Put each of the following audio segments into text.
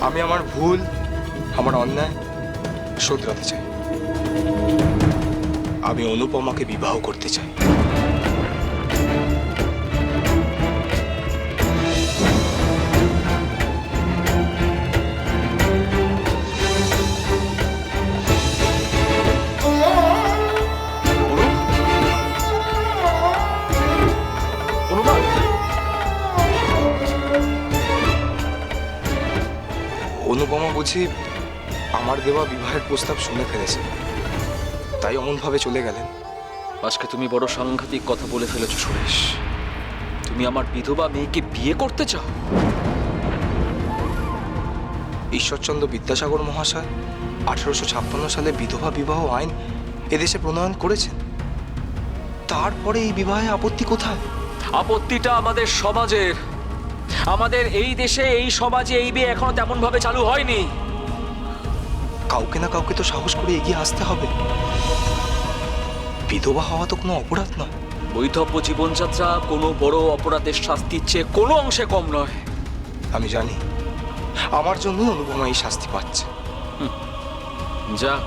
আমি আমার ভুল আমার অন্যায় শোধরাতে চাই। আমি অনুপমাকে বিবাহ করতে চাই। বুঝি আমার দেওয়া বিবাহের প্রস্তাব শুনে ফেলেছে। তাই অমনভাবে চলে গেলেন। আজকে তুমি বড় সাংঘাতিক কথা বলে ফেলেছ সুরেশ। তুমি আমার বিধবা মেয়েকে বিয়ে করতে চাও? ঈশ্বরচন্দ্র বিদ্যাসাগর মহাশয় আঠেরোশো ছাপ্পান্ন সালে বিধবা বিবাহ আইন এদেশে প্রণয়ন করেছেন। তারপরে এই বিবাহে আপত্তি কোথায়? আপত্তিটা আমাদের সমাজের আমাদের এই দেশে এই সমাজে এই বিয়ে এখনও তেমন ভাবে চালু হয়নি। কাউকে না কাউকে তো সাহস করে এগিয়ে আসতে হবে। বিধবা হওয়া তো কোনো অপরাধ নয়। বৈধব্য জীবনযাত্রা কোনো বড় অপরাধের শাস্তির চেয়ে কোনো অংশে কম নয়। আমি জানি আমার জন্যই অনুপমা এই শাস্তি পাচ্ছে। যাক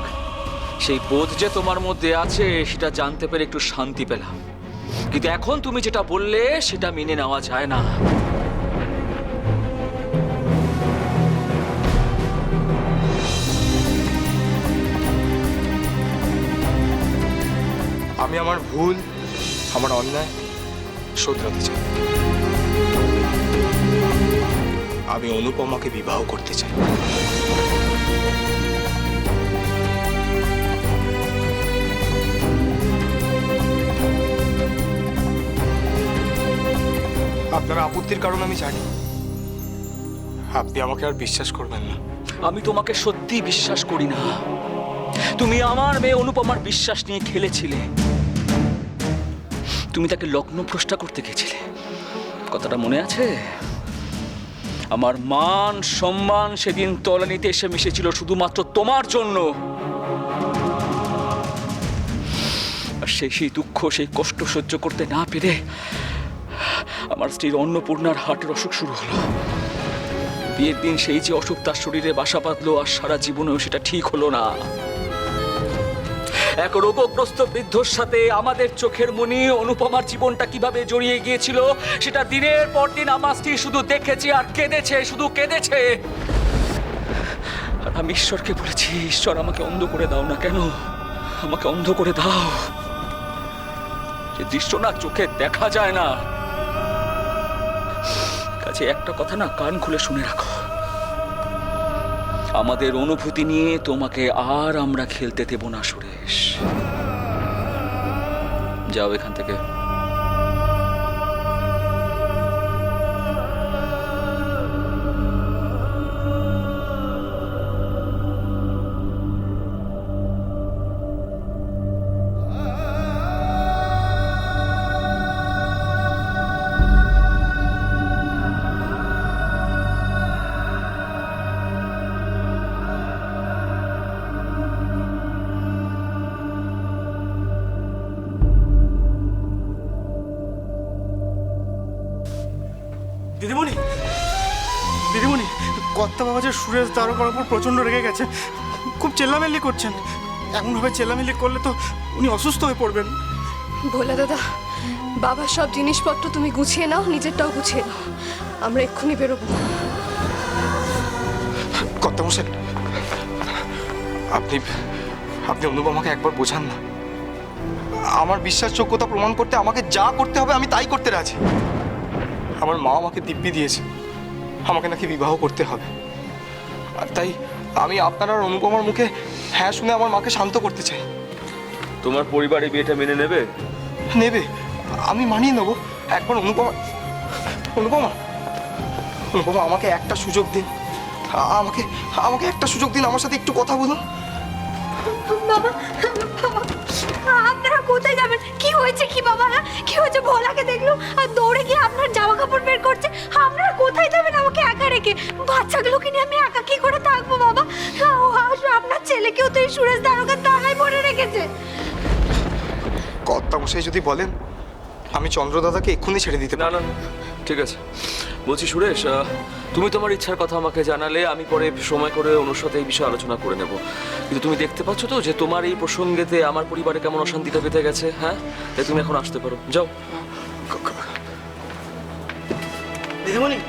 সেই বোধ যে তোমার মধ্যে আছে সেটা জানতে পেরে একটু শান্তি পেলাম। কিন্তু এখন তুমি যেটা বললে সেটা মেনে নেওয়া যায় না। আমি আমার ভুল, আমার অন্যায় শোধরাতে চাই। আমি অনুপমাকে বিবাহ করতে চাই। আপনার আপত্তির কারণ আমি জানি। আপনি আমাকে আর বিশ্বাস করবেন না। আমি তোমাকে সত্যি বিশ্বাস করি না। তুমি আমার মেয়ে অনুপমার বিশ্বাস নিয়ে খেলেছিলে। তুমি তাকে লগ্ন ভ্রষ্টা করতে গেছিলে। কথাটা মনে আছে? আমার মান, সম্মান সেদিন তলানিতে এসে মিশেছিল শুধুমাত্র তোমার জন্য। আর সেই সেই দুঃখ, সেই কষ্ট সহ্য করতে না পেরে আমার স্ত্রীর অন্নপূর্ণার হার্টের অসুখ শুরু হলো। বিয়ের দিন সেই যে অসুখ তার শরীরে বাসা বাঁধলো আর সারা জীবনেও সেটা ঠিক হলো না। এক রোগগ্রস্ত বৃদ্ধর সাথে আমাদের চোখের মনি অনুপমার জীবনটা কীভাবে জড়িয়ে গিয়েছিল, সেটা দিনের পর দিন আমার স্ত্রী শুধু দেখেছে আর কেঁদেছে, শুধু কেঁদেছে। আর আমি ঈশ্বরকে বলেছি, ঈশ্বর, আমাকে অন্ধ করে দাও না কেন? আমাকে অন্ধ করে দাও। যে দৃশ্য না চোখে দেখা যায় না। কাছে একটা কথা না কান খুলে শুনে রাখো। আমাদের অনুভূতি নিয়ে তোমাকে আর আমরা খেলতে দেব না সুরেশ। যাও দিদিমণি কর্তা বাবা যে সুরেশ দারোগার উপর প্রচণ্ড রেগে গেছে খুব চেল্লামেল্লি করছেন। এমনভাবে চেল্লামেল্লি করলে তো উনি অসুস্থ হয়ে পড়বেন। ভোলা দাদা বাবার সব জিনিসপত্র তুমি গুছিয়ে নাও নিজেরটাও গুছিয়ে নাও। আমরা এক্ষুনি বেরোবো। কর্তামশাই আপনি আপনি অনুপমাকে একবার বোঝান না। আমার বিশ্বাসযোগ্যতা প্রমাণ করতে আমাকে যা করতে হবে আমি তাই করতে রাজি। আমার মা আমাকে দিব্যি দিয়েছে। আমাকে নাকি বিবাহ করতে হবে। আর তাই আমি আপনার আর অনুপমার মুখে হ্যাঁ শুনে আমার মাকে শান্ত করতে চাই। তোমার পরিবারে বিয়েটা মেনে নেবে? নেবে। আমি মানিয়ে নেব। একবার অনুপমা অনুপমা অনুপমা আমাকে একটা সুযোগ দিন। আমাকে আমাকে একটা সুযোগ দিন। আমার সাথে একটু কথা বলুন। বাবা বাবা, আপনারা কোথায় যাবেন? কি হয়েছে কি বাবা হ্যাঁ? কি হয়েছে? ভোলাকে দেখল? কর্তামশাই যদি বলেন আমি চন্দ্রদাদাকে এক্ষুনি ছেড়ে দিতে না না ঠিক আছে। বলছি সুরেশ আহ, তুমি তোমার ইচ্ছার কথা আমাকে জানালে আমি পরে সময় করে অনুর সাথে এই বিষয়ে আলোচনা করে নেব। কিন্তু তুমি দেখতে পাচ্ছ তো যে তোমার এই প্রসঙ্গেতে আমার পরিবারে কেমন অশান্তিটা পেতে গেছে হ্যাঁ? তাই তুমি এখন আসতে পারো। যাও। দিদিমণি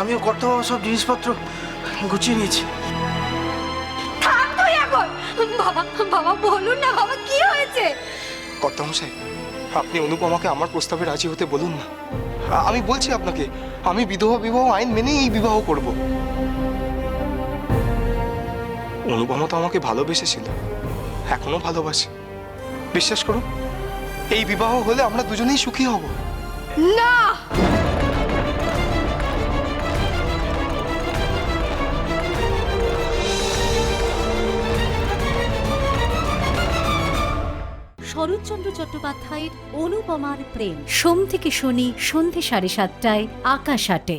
আমিও কর্তা বাবা সব জিনিসপত্র গুছিয়ে নিয়েছি। থাম তুই এখন বাবা বাবা বলুন না বাবা কি হয়েছে? কর্তামশাই, আপনি অনুপমাকে আমার প্রস্তাবে রাজি হতে বলুন না। আমি বলছি আপনাকে, আমি বিধবা বিবাহ আইন মেনেই এই বিবাহ করব। অনুপমা তো আমাকে ভালোবেসেছিল, এখনও ভালোবাসে। বিশ্বাস করুন, এই বিবাহ হলে আমরা দুজনেই সুখী হব। না! শরৎচন্দ্র চট্টোপাধ্যায়ের অনুপমার প্রেম। সোম থেকে শনি সন্ধে সাড়ে সাতটায় আকাশ আটে।